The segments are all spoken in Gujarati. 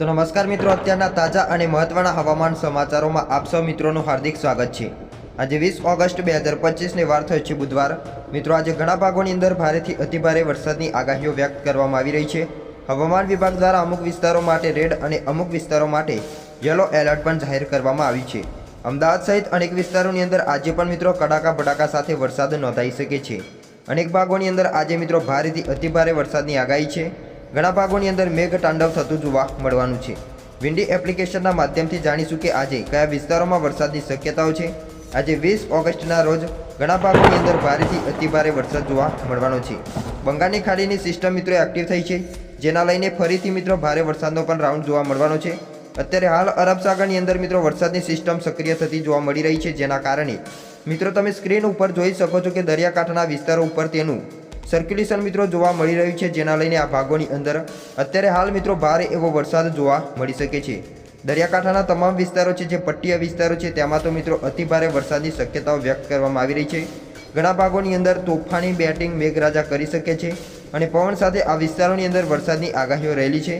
તો નમસ્કાર મિત્રો, અત્યારના તાજા અને મહત્વના હવામાન સમાચારોમાં આપ સૌ મિત્રોનું હાર્દિક સ્વાગત છે. આજે વીસ ઓગસ્ટ બે હજાર પચીસની વાર થયો છે બુધવાર. મિત્રો, આજે ઘણા ભાગોની અંદર ભારેથી અતિભારે વરસાદની આગાહીઓ વ્યક્ત કરવામાં આવી રહી છે. હવામાન વિભાગ દ્વારા અમુક વિસ્તારો માટે રેડ અને અમુક વિસ્તારો માટે યલો એલર્ટ પણ જાહેર કરવામાં આવ્યું છે. અમદાવાદ સહિત અનેક વિસ્તારોની અંદર આજે પણ મિત્રો કડાકા ભડાકા સાથે વરસાદ નોંધાઈ શકે છે. અનેક ભાગોની અંદર આજે મિત્રો ભારેથી અતિભારે વરસાદની આગાહી છે. ઘણા ભાગોની અંદર મેઘ તાંડવ થતું જોવા મળવાનું છે. વિન્ડી એપ્લિકેશનના માધ્યમથી જાણીશું કે આજે કયા વિસ્તારોમાં વરસાદની શક્યતાઓ છે. આજે વીસ ઓગસ્ટના રોજ ઘણા ભાગોની અંદર ભારેથી અતિભારે વરસાદ જોવા મળવાનો છે. બંગાળની ખાડીની સિસ્ટમ મિત્રો એક્ટિવ થઈ છે, જેના લઈને ફરીથી મિત્રો ભારે વરસાદનો પણ રાઉન્ડ જોવા મળવાનો છે. અત્યારે હાલ અરબ સાગરની અંદર મિત્રો વરસાદની સિસ્ટમ સક્રિય થતી જોવા મળી રહી છે, જેના કારણે મિત્રો તમે સ્ક્રીન ઉપર જોઈ શકો છો કે દરિયાકાંઠાના વિસ્તારો ઉપર તેનું સર્ક્યુલેશન મિત્રો જોવા મળી રહ્યું છે, જેના લઈને આ ભાગોની અંદર અત્યારે હાલ મિત્રો ભારે એવો વરસાદ જોવા મળી શકે છે. દરિયાકાંઠાના તમામ વિસ્તારો છે, જે પટ્ટીય વિસ્તારો છે, તેમાં તો મિત્રો અતિભારે વરસાદની શક્યતાઓ વ્યક્ત કરવામાં આવી રહી છે. ઘણા ભાગોની અંદર તોફાની, બેટિંગ, મેઘરાજા કરી શકે છે અને પવન સાથે આ વિસ્તારોની અંદર વરસાદની આગાહીઓ રહેલી છે.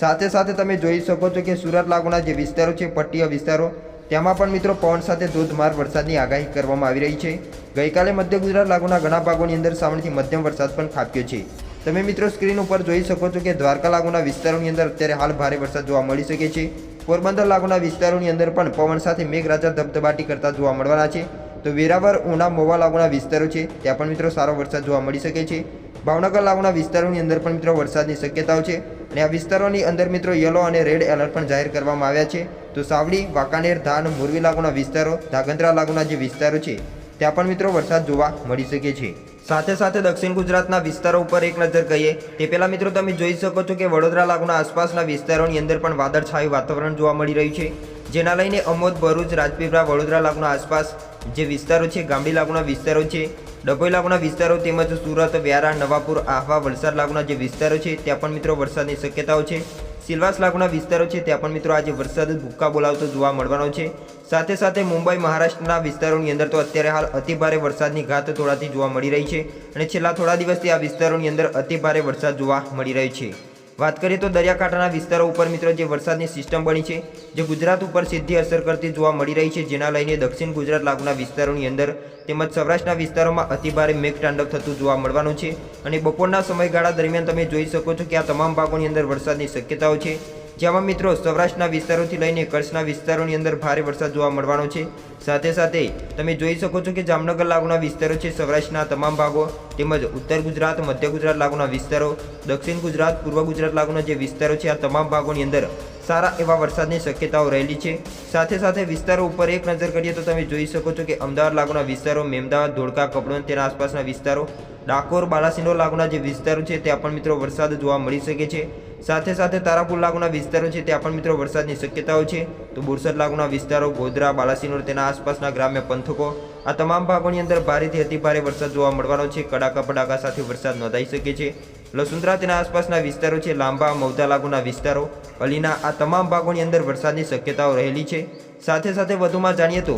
સાથે સાથે તમે જોઈ શકો છો કે સુરત લાગુના જે વિસ્તારો છે, પટ્ટીય વિસ્તારો તેમાં પણ મિત્રો પવન સાથે ધોધમાર વરસાદની આગાહી કરવામાં આવી રહી છે. ગઈકાલે મધ્ય ગુજરાત લાગુના ઘણા ભાગોની અંદર સામાન્યથી મધ્યમ વરસાદ પણ ખાબક્યો છે. તમે મિત્રો સ્ક્રીન ઉપર જોઈ શકો છો કે દ્વારકા લાગુના વિસ્તારોની અંદર અત્યારે હાલ ભારે વરસાદ જોવા મળી શકે છે. પોરબંદર લાગુના વિસ્તારોની અંદર પણ પવન સાથે મેઘરાજા ધબધબાટી કરતા જોવા મળવાના છે. તો વેરાવર ઉના, મોવા લાગુના વિસ્તારો છે, ત્યાં પણ મિત્રો સારો વરસાદ જોવા મળી શકે છે. ભાવનગર લાગુના વિસ્તારોની અંદર પણ મિત્રો વરસાદની શક્યતાઓ છે. અને આ વિસ્તારોની અંદર મિત્રો યલો અને રેડ એલર્ટ પણ જાહેર કરવામાં આવ્યા છે. તો સાવડી, વાંકાનેર, ધાન મોરવી લાગુના વિસ્તારો ધાગંદ્રા લાગુના જે વિસ્તારો છે, ત્યાં પણ મિત્રો વરસાદ જોવા મળી શકે છે. સાથે સાથે દક્ષિણ ગુજરાતના વિસ્તારો ઉપર એક નજર કહીએ તે પહેલાં મિત્રો તમે જોઈ શકો છો કે વડોદરા લાગુના આસપાસના વિસ્તારોની અંદર પણ વાદળછાયું વાતાવરણ જોવા મળી રહ્યું છે. જેના લઈને અમોદ, ભરૂચ, રાજપીપળા, વડોદરા લાગુના આસપાસ જે વિસ્તારો છે, ગામડી લાગુના વિસ્તારો છે ડભોઈ લાગુના વિસ્તારો તેમજ સુરત, વ્યારા, નવાપુર, આહવા, વલસાડ લાગુના જે વિસ્તારો છે, ત્યાં પણ મિત્રો વરસાદની શક્યતાઓ છે. સિલવાસ લાગુના વિસ્તારો છે, ત્યાં પણ મિત્રો આજે વરસાદ ભૂક્કા બોલાવતો જોવા મળવાનો છે. સાથે સાથે મુંબઈ, મહારાષ્ટ્રના વિસ્તારોની અંદર તો અત્યારે હાલ અતિભારે વરસાદની ઘાત થોડાથી જોવા મળી રહી છે અને છેલ્લા થોડા દિવસથી આ વિસ્તારોની અંદર અતિભારે વરસાદ જોવા મળી રહ્યો છે. વાત કરીએ તો દરિયાકાંઠાના વિસ્તારો ઉપર મિત્રો જે વરસાદની સિસ્ટમ બની છે, જે ગુજરાત ઉપર સીધી અસર કરતી જોવા મળી રહી છે, જેના લઈને દક્ષિણ ગુજરાત લાગુના વિસ્તારોની અંદર તેમજ સૌરાષ્ટ્રના વિસ્તારોમાં અતિભારે મેઘતાંડવ થતું જોવા મળવાનું છે. અને બપોરના સમયગાળા દરમિયાન તમે જોઈ શકો છો કે આ તમામ ભાગોની અંદર વરસાદની શક્યતાઓ છે. જેમાં મિત્રો સૌરાષ્ટ્રના વિસ્તારોથી લઈને કચ્છના વિસ્તારોની અંદર ભારે વરસાદ જોવા મળવાનો છે. સાથે સાથે તમે જોઈ શકો છો કે જામનગર લાગુના વિસ્તારો છે સૌરાષ્ટ્રના તમામ ભાગો તેમજ ઉત્તર ગુજરાત, મધ્ય ગુજરાત લાગુના વિસ્તારો, દક્ષિણ ગુજરાત, પૂર્વ ગુજરાત લાગુના જે વિસ્તારો છે આ તમામ ભાગોની અંદર સારા એવા વરસાદની શક્યતાઓ રહેલી છે. સાથે સાથે વિસ્તારો ઉપર એક નજર કરીએ તો તમે જોઈ શકો છો કે અમદાવાદ લાગુના વિસ્તારો, મેમદાવાદ, ધોળકા કપડોન તેના આસપાસના વિસ્તારો, ડાકોર બાલાસિંડો લાગુના જે વિસ્તારો છે ત્યાં પણ મિત્રો વરસાદ જોવા મળી શકે છે. સાથે સાથે તારાપુર લાગુના વિસ્તારો છે, ત્યાં પણ મિત્રો વરસાદની શક્યતાઓ છે. તો બોરસદ લાગુના વિસ્તારો, ગોધરા, બાલાસિનોર તેના આસપાસના ગ્રામ્ય પંથકો. આ તમામ ભાગોની અંદર ભારેથી અતિભારે વરસાદ જોવા મળવાનો છે. કડાકા પડાકા સાથે વરસાદ નોંધાઈ શકે છે. લસુંદરા તેના આસપાસના વિસ્તારો છે, લાંબા મૌદા લાગુના વિસ્તારો. અલીના આ તમામ ભાગોની અંદર વરસાદની શક્યતાઓ રહેલી છે. સાથે સાથે વધુમાં જાણીએ તો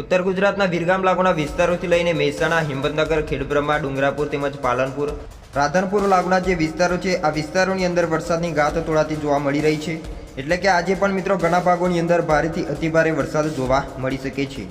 ઉત્તર ગુજરાતના વિરગામ લાગુના વિસ્તારોથી લઈને મહેસાણા, હિંમતનગર, ખેડબ્રહ્મા, ડુંગરાપુર તેમજ પાલનપુર, રાધનપુર લાગુના જે વિસ્તારો છે, આ વિસ્તારોની અંદર વરસાદની ગાત તોડાતી જોવા મળી રહી છે. એટલે કે આજે પણ મિત્રો ઘણા ભાગોની અંદર ભારેથી અતિભારે વરસાદ જોવા મળી શકે છે.